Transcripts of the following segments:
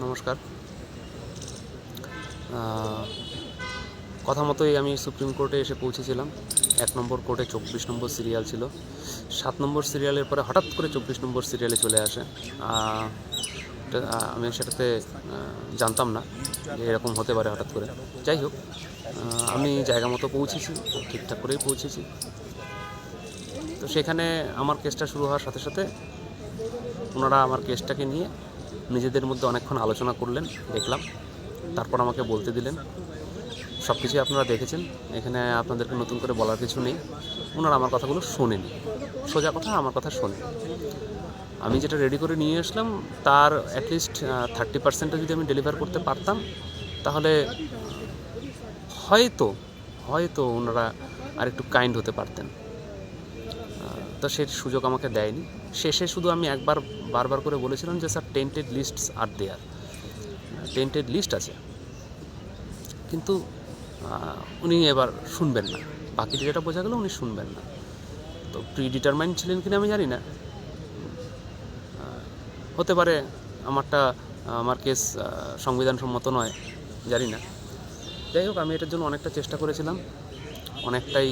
নমস্কার। কথা মতোই আমি সুপ্রিম কোর্টে এসে পৌঁছেছিলাম। এক নম্বর কোর্টে চব্বিশ নম্বর সিরিয়াল ছিল। সাত নম্বর সিরিয়ালের পরে হঠাৎ করে চব্বিশ নম্বর সিরিয়ালে চলে আসে। আমি সেটাতে জানতাম না যে এরকম হতে পারে হঠাৎ করে। যাই হোক আমি জায়গা মতো পৌঁছেছি, ঠিকঠাক করেই পৌঁছেছি। তো সেখানে আমার কেসটা শুরু হওয়ার সাথে সাথে ওনারা আমার কেসটাকে নিয়ে নিজেদের মধ্যে অনেকক্ষণ আলোচনা করলেন, দেখলাম। তারপর আমাকে বলতে দিলেন, সব কিছুই আপনারা দেখেছেন। এখানে আপনাদেরকে নতুন করে বলার কিছু নেই। ওনারা আমার কথাগুলো শোনেন। সোজা কথা, আমার কথা শোনেন। আমি যেটা রেডি করে নিয়ে আসলাম, তার অ্যাটলিস্ট থার্টি পার্সেন্টও যদি আমি ডেলিভার করতে পারতাম, তাহলে হয়তো হয়তো ওনারা আর একটু কাইন্ড হতে পারতেন। তো সেই সুযোগ আমাকে দেয়নি। শেষে শুধু আমি একবার, বারবার করে বলেছিলাম যে, sir tainted lists are there tainted list আছে। কিন্তু উনি এবার শুনবেন না। বাকি যেটা বোঝা গেল, উনি শুনবেন না। তো প্রি ডিটারমাইন্ড ছিলেন কিনা আমি জানি না। হতে পারে আমারটা, আমার কেস সংবিধানসম্মত নয়, জানি না। যাই হোক, আমি এটার জন্য অনেকটা চেষ্টা করেছিলাম। অনেকটাই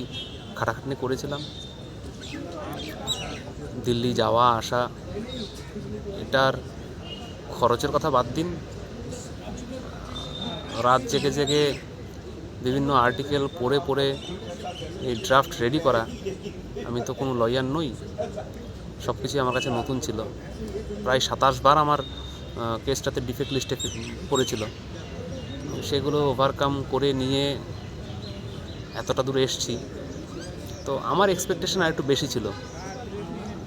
খাটাখাটনি করেছিলাম। দিল্লি যাওয়া, আসা, এটার খরচের কথা বাদ দিন। রাত জেগে জেগে বিভিন্ন আর্টিকেল পড়ে পড়ে এই ড্রাফট রেডি করা। আমি তো কোনো লয়ার নই সব কিছুই আমার কাছে নতুন ছিল। প্রায় সাতাশ বার আমার কেসটাতে ডিফেক্ট লিস্টে পড়েছিল। সেগুলো ওভারকাম করে নিয়ে এতটা দূরে এসছি। তো আমার এক্সপেকটেশন আর একটু বেশি ছিল।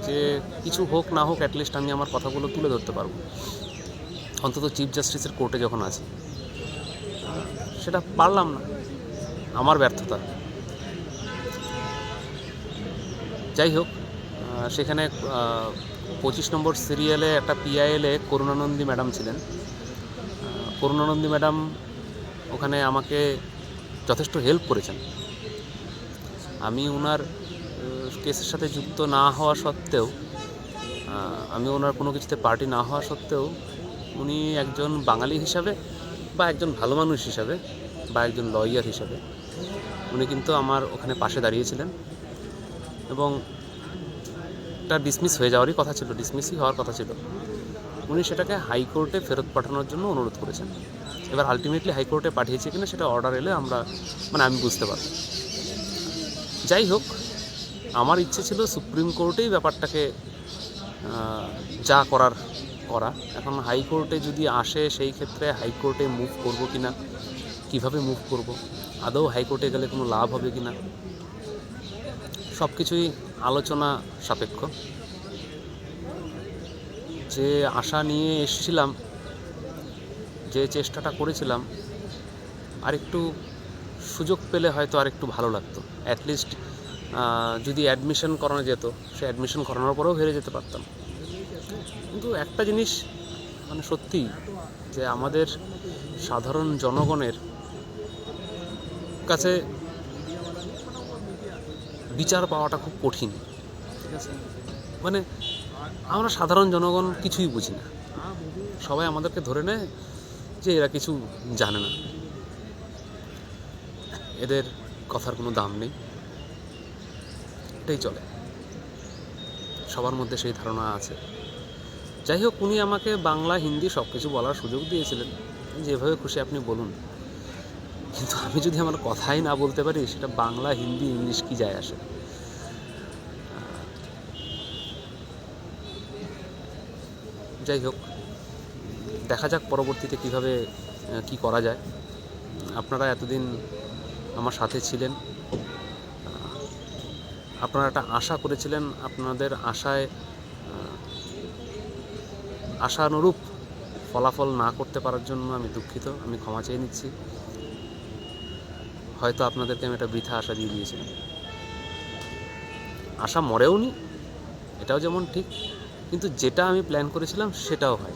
যে কিছু হোক না হোক অ্যাটলিস্ট আমি আমার কথাগুলো তুলে ধরতে পারব। অন্তত চিফ জাস্টিসের কোর্টে যখন আছি, সেটা পারলাম না। আমার ব্যর্থতা। যাই হোক সেখানে পঁচিশ নম্বর সিরিয়ালে একটা পিআইএলে করুণানন্দী ম্যাডাম ছিলেন। করুণানন্দী ম্যাডাম ওখানে আমাকে যথেষ্ট হেল্প করেছেন। আমি ওনার কেসের সাথে যুক্ত না হওয়া সত্ত্বেও আমি ওনার কোনো কিছুতে পার্টি না হওয়া সত্ত্বেও, উনি একজন বাঙালি হিসাবে বা একজন ভালো মানুষ হিসাবে বা একজন লয়ার হিসাবে, উনি কিন্তু আমার ওখানে পাশে দাঁড়িয়েছিলেন এবং তার ডিসমিস হয়ে যাওয়ারই কথা ছিল ডিসমিসই হওয়ার কথা ছিল। উনি সেটাকে হাইকোর্টে ফেরত পাঠানোর জন্য অনুরোধ করেছেন। এবার আলটিমেটলি হাইকোর্টে পাঠিয়েছে কিনা সেটা অর্ডার এলে আমরা মানে আমি বুঝতে পারব। যাই হোক আমার ইচ্ছে ছিল সুপ্রিম কোর্টেই ব্যাপারটাকে যা করার করা। এখন হাইকোর্টে যদি আসে, সেই ক্ষেত্রে হাইকোর্টে মুভ করব কি না কীভাবে মুভ করব? আদৌ হাইকোর্টে গেলে কোনো লাভ হবে কি না সব কিছুই আলোচনা সাপেক্ষ। যে আশা নিয়ে এসেছিলাম, যে চেষ্টাটা করেছিলাম, আরেকটু সুযোগ পেলে হয়তো আরেকটু ভালো লাগতো। অ্যাটলিস্ট যদি অ্যাডমিশন করানো যেত সে অ্যাডমিশন করানোর পরেও হেরে যেতে পারতাম। কিন্তু একটা জিনিস মানে সত্যি যে আমাদের সাধারণ জনগণের কাছে বিচার পাওয়াটা খুব কঠিন, ঠিক আছে? মানে আমরা সাধারণ জনগণ কিছুই বুঝি না। সবাই আমাদেরকে ধরে নেয় যে এরা কিছু জানে না। এদের কথার কোনো দাম নেই। এটাই চলে। সবার মধ্যে সেই ধারণা আছে। যাই হোক, উনি আমাকে বাংলা, হিন্দি সব কিছু বলার সুযোগ দিয়েছিলেন। যেভাবে খুশি আপনি বলুন। কিন্তু আমি যদি আমার কথাই না বলতে পারি, সেটা বাংলা, হিন্দি, ইংলিশ কি যায় আসে? যাই হোক, দেখা যাক পরবর্তীতে কীভাবে কি করা যায়। আপনারা এতদিন আমার সাথে ছিলেন। আপনারা একটা আশা করেছিলেন, আপনাদের আশায় আশানুরূপ ফলাফল না করতে পারার জন্য আমি দুঃখিত, আমি ক্ষমা চেয়ে নিচ্ছি। হয়তো আপনাদেরকে আমি একটা বৃথা আশা দিয়ে দিয়েছিলাম। আশা মরেও নি, এটাও যেমন ঠিক, কিন্তু যেটা আমি প্ল্যান করেছিলাম সেটাও হয়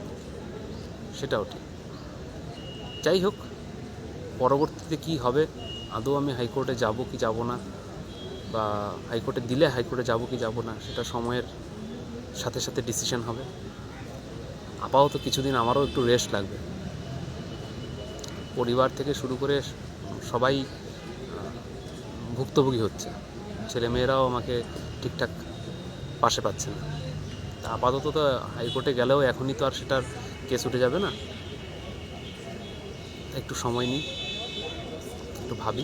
সেটাও ঠিক। যাই হোক, পরবর্তীতে কি হবে, আদৌ আমি হাইকোর্টে যাব কি যাব না বা হাইকোর্টে দিলে হাইকোর্টে যাব কি যাব না, সেটা সময়ের সাথে সাথে ডিসিশন হবে। আপাতত কিছুদিন আমারও একটু রেস্ট লাগবে। পরিবার থেকে শুরু করে সবাই ভুক্তভোগী হচ্ছে। ছেলেমেয়েরাও আমাকে ঠিকঠাক পাশে পাচ্ছে না। তা আপাতত তো হাইকোর্টে গেলেও এখনই তো আর সেটার কেস উঠে যাবে না। একটু সময় নিই, একটু ভাবি।